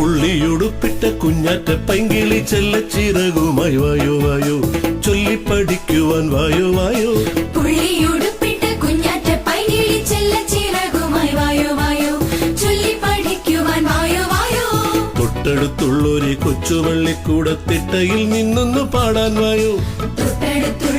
പുള്ളിയുടുപ്പിട്ട കുഞ്ഞാറ്റ പൈങ്കിളി ചെല്ലച്ചിറകുമായി വായോ വായോ. ചൊല്ലിപ്പടിക്കുവാൻ വായോ വായോ. പുള്ളിയുടുപ്പിട്ട കുഞ്ഞാറ്റ പൈകിളി ചെല്ല ചിറകുമായി വായോ വായോ. ചൊല്ലി പഠിക്കുവാൻ വായോ വായോ. തൊട്ടടുത്തുള്ളൊരു കൊച്ചുവള്ളിക്കൂടത്തിട്ടയിൽ നിന്നൊന്നു പാടാൻ വായോ. തൊട്ടടുത്തുള്ളൊരു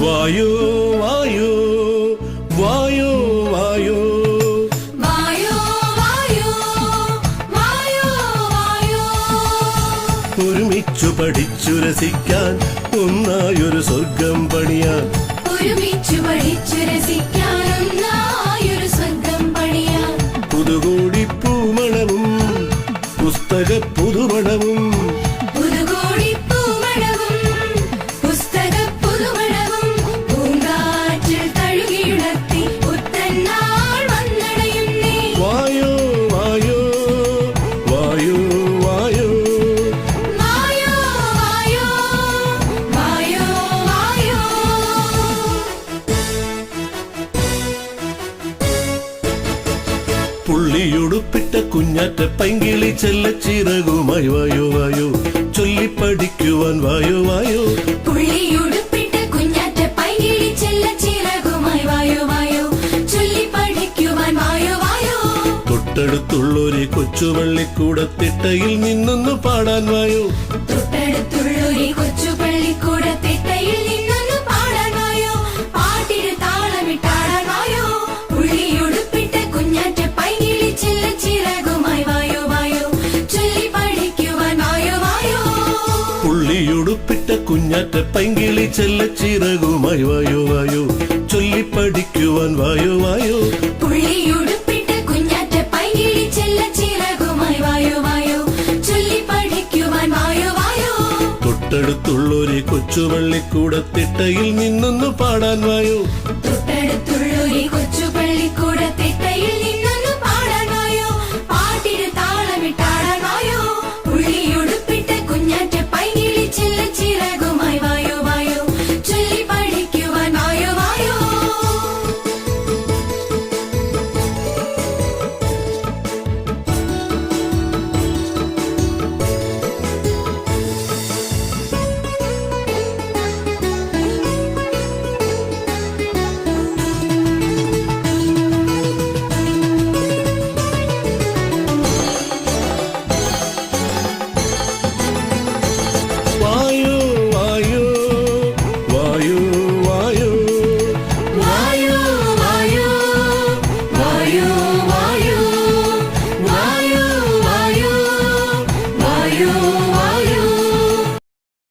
വായു വായു വായു വായു. ഒരുമിച്ചു പഠിച്ചു രസിക്കാൻ ഒന്നായൊരു സ്വർഗം പണിയാൻ. ഒരുമിച്ചു പഠിച്ചു രസിക്കാൻ. പുള്ളിയുടുപ്പിട്ട കുഞ്ഞാറ്റ പൈങ്കിളി ചെല്ലച്ചിറകുമായി വായോ വായോ. ചൊല്ലിപ്പടിക്കുവാൻ വായോ വായോ. പുള്ളിയുടുപ്പിട്ട കുഞ്ഞാറ്റ പൈകിളി ചെല്ല ചിറകുമായി വായോ വായോ. ചൊല്ലി പഠിക്കുവാൻ വായോ വായോ. തൊട്ടടുത്തുള്ളൊരു കൊച്ചുവള്ളിക്കൂടത്തിട്ടയിൽ നിന്നൊന്നു പാടാൻ വായോ. തൊട്ടടുത്തുള്ളൊരു കുഞ്ഞാറ്റ പൈങ്കിളി ചെല്ല ചിറകുമായി വായോ വായോ. ചൊല്ലി പഠിക്കുവാൻ വായോ വായോ. തൊട്ടടുത്തുള്ളൊരു കൊച്ചുവള്ളിക്കൂടത്തിട്ടയിൽ നിന്നൊന്നു പാടാൻ വായോ. തൊട്ടടുത്തുള്ളൊരു കൊച്ചു you.